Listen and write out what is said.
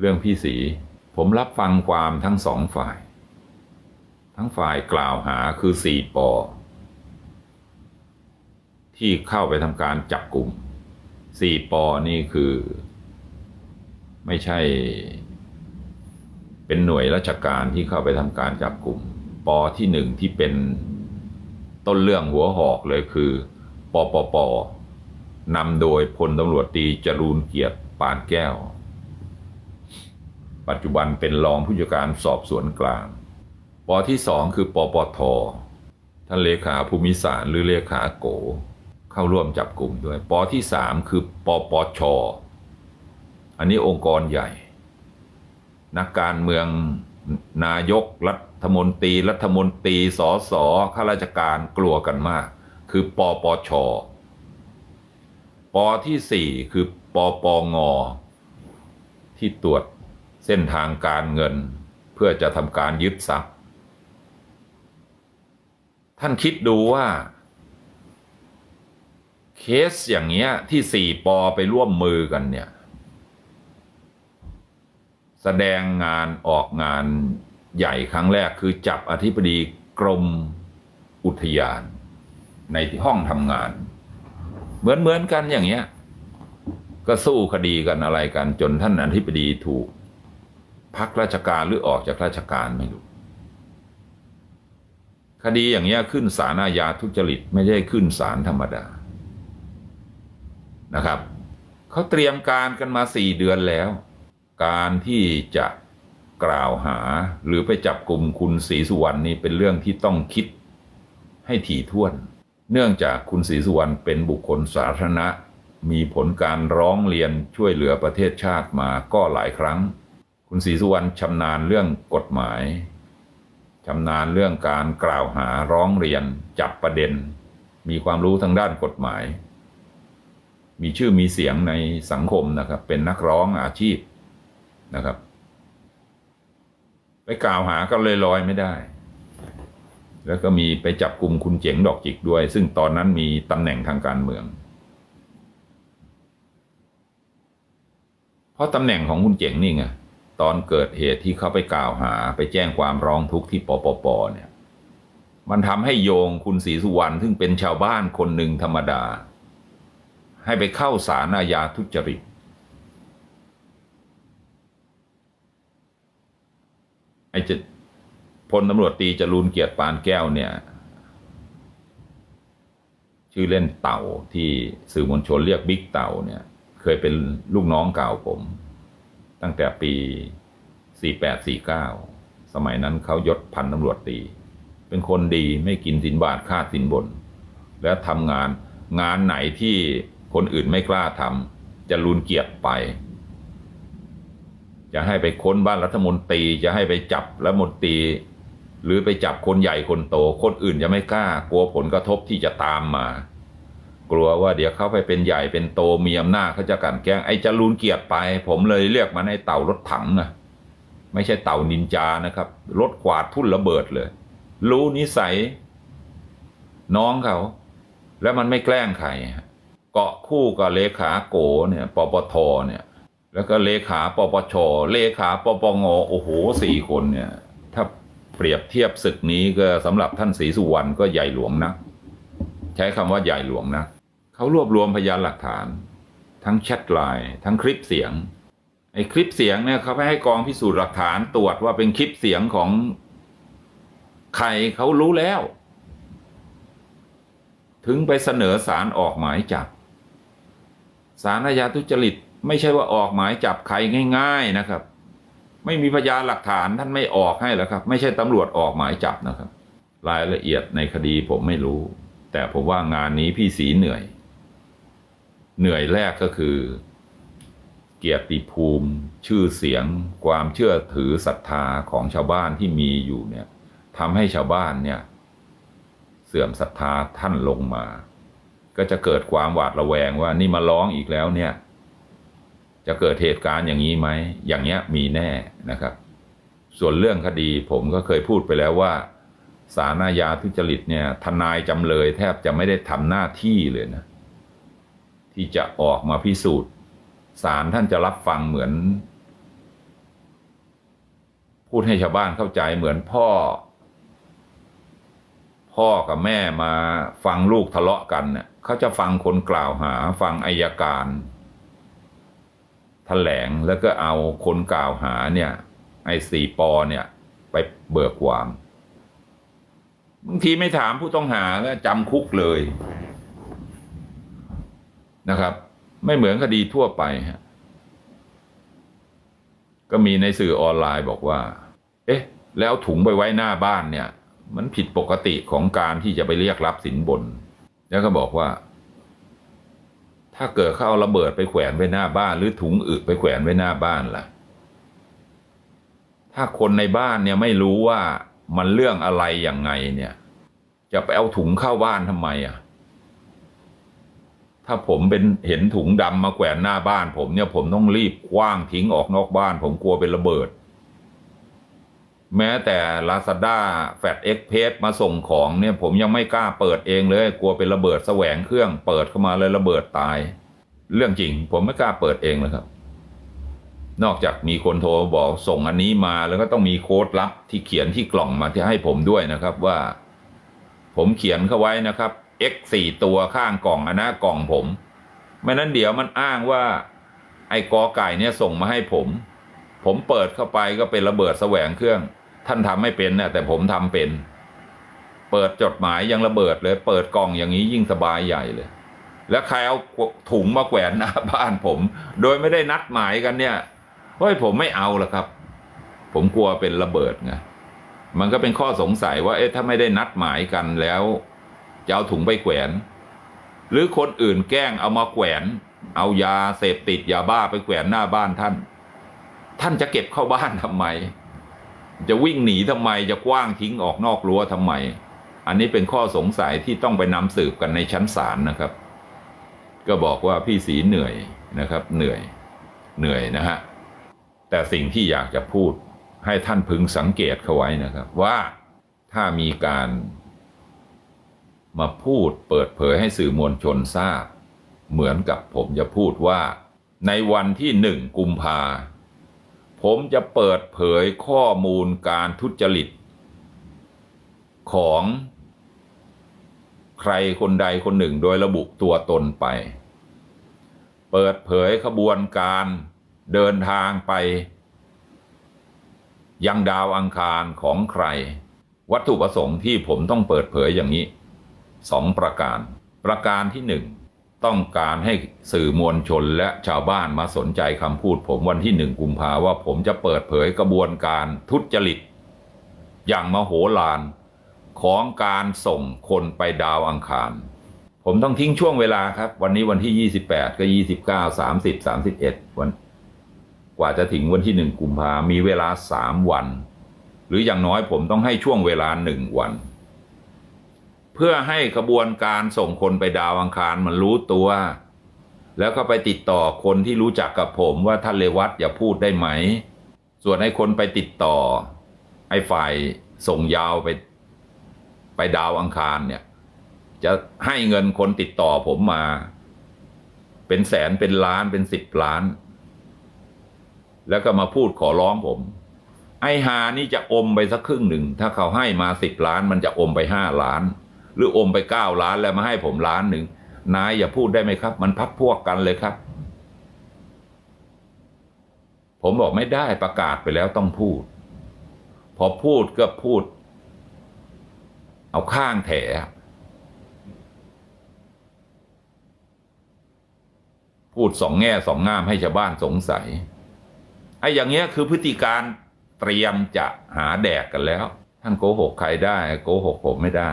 เรื่องพี่สีผมรับฟังความทั้งสองฝ่าย ทั้งฝ่ายกล่าวหาคือสี่ปอ ที่เข้าไปทำการจับกลุ่มสี่ปอนี่คือ ไม่ใช่ เป็นหน่วยราชการที่เข้าไปทำการจับกลุ่มปอที่หนึ่งที่เป็นต้นเรื่องหัวหอกเลยคือปปปนำโดยพลตำรวจตรีจรูนเกียรติปานแก้ว ปัจจุบันเป็นรองผู้จัดการสอบสวนกลางปอที่สองคือปปท ท่านเลขาภูมิสารหรือเลขาโก เข้าร่วมจับกลุ่มด้วยปอที่สามคือปปช อันนี้องค์กรใหญ่ นักการเมืองนายกรัฐมนตรี รัฐมนตรีสอสอข้าราชการกลัวกันมาก คือปปช ปที่สี่คือปปง ที่ตรวจ เส้นทางการเงินเพื่อจะทำการยึดทรัพย์ ท่านคิดดูว่า เคสอย่างเงี้ยที่สี่ปอไปร่วมมือกันเนี่ย แสดงงานออกงานใหญ่ครั้งแรกคือจับอธิบดีกรมอุทยาน ในห้องทำงาน เหมือนเหมือนกันอย่างเงี้ย ก็สู้คดีกันอะไรกันจนท่านอธิบดีถูก พักราชการหรือออกจากราชการไม่รู้คดีอย่างเงี้ขึ้นศาลอาญาทุจริตไม่ใช่ขึ้นศาลธรรมดานะครับเขาเตรียมการกันมาสี่เดือนแล้ว การที่จะกล่าวหาหรือไปจับกลุ่มคุณศรีสุวรรณนี่เป็นเรื่องที่ต้องคิดให้ถี่ถ้วน เนื่องจากคุณศรีสุวรรณเป็นบุคคลสาธารณะ มีผลการร้องเรียนช่วยเหลือประเทศชาติมาก็หลายครั้ง คุณศรีสุวรรณชำนาญเรื่องกฎหมายชำนาญเรื่องการกล่าวหาร้องเรียนจับประเด็น มีความรู้ทางด้านกฎหมาย มีชื่อมีเสียงในสังคมนะครับ เป็นนักร้องอาชีพนะครับ ไปกล่าวหาก็เลยลอยไม่ได้ แล้วก็มีไปจับกลุ่มคุณเจ๋งดอกจิกด้วย ซึ่งตอนนั้นมีตำแหน่งทางการเมือง เพราะตำแหน่งของคุณเจ๋งนี่ไง ตอนเกิดเหตุที่เขาไปกล่าวหาไปแจ้งความร้องทุกข์ที่ปปปเนี่ย มันทำให้โยงคุณศรีสุวรรณซึ่งเป็นชาวบ้านคนหนึ่งธรรมดา ให้ไปเข้าสารอาญาทุจริตไอ้จะพลตำรวจตีจรูนเกียรติปานแก้วเนี่ย ชื่อเล่นเต่าที่สื่อมวลชนเรียกบิ๊กเต่าเนี่ย เคยเป็นลูกน้องเก่าผม ตั้งแต่ปี 4849 สมัยนั้นเขายศพันตำรวจตี เป็นคนดีไม่กินสินบาทค่าสินบน และทำงานงานไหนที่คนอื่นไม่กล้าทำจะรุนเกียรติไป จะให้ไปค้นบ้านรัฐมนตรีจะให้ไปจับรัฐมนตรี หรือไปจับคนใหญ่คนโต คนอื่นจะไม่กล้ากลัวผลกระทบที่จะตามมา กลัวว่าเดี๋ยวเขาไปเป็นใหญ่เป็นโตมีอำนาจเขาจะกันแกล้งไอ้จรูนเกียรติไป ผมเลยเรียกมันไอ้เต่ารถถังนะไม่ใช่เต่านินจานะครับรถกวาดทุ่นระเบิดเลย รู้นิสัย น้องเขา แล้วมันไม่แกล้งใครเกาะคู่กับเลขาโกเนี่ยปปทเนี่ย แล้วก็เลขาปปชเลขาปปงโอ้โหสี่คนเนี่ย ถ้าเปรียบเทียบศึกนี้ก็สำหรับท่านศรีสุวรรณก็ใหญ่หลวงนะใช้คำว่าใหญ่หลวงนะ เขารวบรวมพยานหลักฐาน ทั้งแชทไลน์ทั้งคลิปเสียงไอ้คลิปเสียงเนี่ยเขาไปให้กองพิสูจน์หลักฐานตรวจว่าเป็นคลิปเสียงของใครเขารู้แล้ว ถึงไปเสนอสารออกหมายจับสารอาญาทุจริต ไม่ใช่ว่าออกหมายจับใครง่าย ๆนะครับ ไม่มีพยานหลักฐานท่านไม่ออกให้แล้วครับ ไม่ใช่ตำรวจออกหมายจับนะครับ รายละเอียดในคดีผมไม่รู้ แต่ผมว่างานนี้พี่สีเหนื่อย เหนื่อยแรกก็คือ เกียรติภูมิ ชื่อเสียง ความเชื่อถือศรัทธาของชาวบ้านที่มีอยู่เนี่ยทำให้ชาวบ้านเนี่ย เสื่อมศรัทธาท่านลงมา ก็จะเกิดความหวาดระแวงว่านี่มาร้องอีกแล้วเนี่ย จะเกิดเหตุการณ์อย่างนี้ไหมอย่างเงี้ยมีแน่นะครับ ส่วนเรื่องคดีผมก็เคยพูดไปแล้วว่าสารอาญาทุจริตเนี่ยทนายจำเลยแทบจะไม่ได้ทำหน้าที่เลยนะ ที่จะออกมาพิสูจน์ศาลท่านจะรับฟังเหมือน พูดให้ชาวบ้านเข้าใจเหมือนพ่อ พ่อกับแม่มาฟังลูกทะเลาะกันเนี่ยเขาจะฟังคนกล่าวหาฟังอายการแถลงแล้วก็เอาคนกล่าวหาเนี่ยไอ้สี่ปอเนี่ย ไปเบิกความบางทีไม่ถามผู้ต้องหาก็จำคุกเลย นะครับ ไม่เหมือนคดีทั่วไปฮะก็มีในสื่อออนไลน์บอกว่า เอ๊ะ แล้วถุงไปไว้หน้าบ้านเนี่ย มันผิดปกติของการที่จะไปเรียกรับสินบน แล้วก็บอกว่า ถ้าเกิดเขาเอาระเบิดไปแขวนไว้หน้าบ้าน หรือถุงอึไปแขวนไว้หน้าบ้านล่ะ ถ้าคนในบ้านเนี่ยไม่รู้ว่ามันเรื่องอะไรอยังไงเนี่ย จะไปเอาถุงเข้าบ้านทำไมอะ ถ้าผมเป็นเห็นถุงดำมาแขวนหน้าบ้าน ผมเนี่ยผมต้องรีบคว้างทิ้งออกนอกบ้าน ผมกลัวเป็นระเบิด แม้แต่ Lazada แฟดเอ็กเพสมาส่งของเนี่ย ผมยังไม่กล้าเปิดเองเลย กลัวเป็นระเบิดแสวงเครื่อง เปิดเข้ามาเลยระเบิดตาย เรื่องจริง ผมไม่กล้าเปิดเองเลยครับ นอกจากมีคนโทรบอกส่งอันนี้มาแล้วก็ต้องมีโค้ดลับที่เขียนที่กล่องมาที่ให้ผมด้วยนะครับว่า ผมเขียนเข้าไว้นะครับ x สี่ตัวข้างกล่องอันนะกล่องผม ไม่นั้นเดี๋ยวมันอ้างว่า ไอ้กอไก่เนี่ยส่งมาให้ผม ผมเปิดเข้าไปก็เป็นระเบิดแสวงเครื่อง ท่านทำไม่เป็นนะแต่ผมทำเป็น เปิดจดหมายยังระเบิดเลย เปิดกล่องอย่างนี้ยิ่งสบายใหญ่เลย แล้วใครเอาถุงมาแขวนหน้าบ้านผม โดยไม่ได้นัดหมายกันเนี่ยเฮ้ยผมไม่เอาละครับ ผมกลัวเป็นระเบิดไงมันก็เป็นข้อสงสัยว่าเอ๊ะถ้าไม่ได้นัดหมายกันแล้ว จะเอาถุงไปแขวน หรือคนอื่นแกล้งเอามาแขวน เอายาเสพติดยาบ้าไปแขวนหน้าบ้านท่าน ท่านจะเก็บเข้าบ้านทำไม จะวิ่งหนีทำไมจะกว้างทิ้งออกนอกรั้วทำไม อันนี้เป็นข้อสงสัยที่ต้องไปนำสืบกันในชั้นศาลนะครับ ก็บอกว่าพี่สีเหนื่อยนะครับ เหนื่อยเหนื่อยนะฮะแต่สิ่งที่อยากจะพูดให้ท่านพึงสังเกตเข้าไว้นะครับ ว่าถ้ามีการ มาพูดเปิดเผยให้สื่อมวลชนทราบ เหมือนกับผมจะพูดว่า ในวันที่หนึ่งกุมภาผมจะเปิดเผยข้อมูลการทุจริต ของใครคนใดคนหนึ่งโดยระบุตัวตนไป เปิดเผยขบวนการเดินทางไป ยังดาวอังคารของใคร วัตถุประสงค์ที่ผมต้องเปิดเผยอย่างนี้ สองประการ ประการที่หนึ่งต้องการให้สื่อมวลชนและชาวบ้านมาสนใจคำพูดผมวันที่หนึ่งกุมภาว่าผมจะเปิดเผยกระบวนการทุจริต อย่างมโหฬารของการส่งคนไปดาวอังคาร ผมต้องทิ้งช่วงเวลาครับ วันนี้วันที่ 28 ก็ 29 30 31 วัน กว่าจะถึงวันที่หนึ่งกุมภามีเวลาสามวัน หรืออย่างน้อยผมต้องให้ช่วงเวลาหนึ่งวัน เพื่อให้กระบวนการส่งคนไปดาวอังคารมันรู้ตัว แล้วก็ไปติดต่อคนที่รู้จักกับผมว่าท่านเลวัตอย่าพูดได้ไหม ส่วนไอ้คนไปติดต่อ ไอ้ฝ่ายส่งยาวไปไปดาวอังคารเนี่ย จะให้เงินคนติดต่อผมมา เป็นแสนเป็นล้านเป็นสิบล้าน แล้วก็มาพูดขอร้องผม ไอ้หานี่จะอมไปสักครึ่งหนึ่ง ถ้าเขาให้มาสิบล้าน มันจะอมไปห้าล้าน หรืออมไปเก้าล้านแล้วมาให้ผมล้านหนึ่งนายอย่าพูดได้ไหมครับ มันพักพวกกันเลยครับ ผมบอกไม่ได้ประกาศไปแล้วต้องพูด พอพูดก็พูด เอาข้างแถพูดสองแง่สองงามให้ชาวบ้านสงสัยไอ้อย่างเงี้ยคือพฤติการเตรียมจะหาแดกกันแล้ว ท่านโกหกใครได้ โกหกผมไม่ได้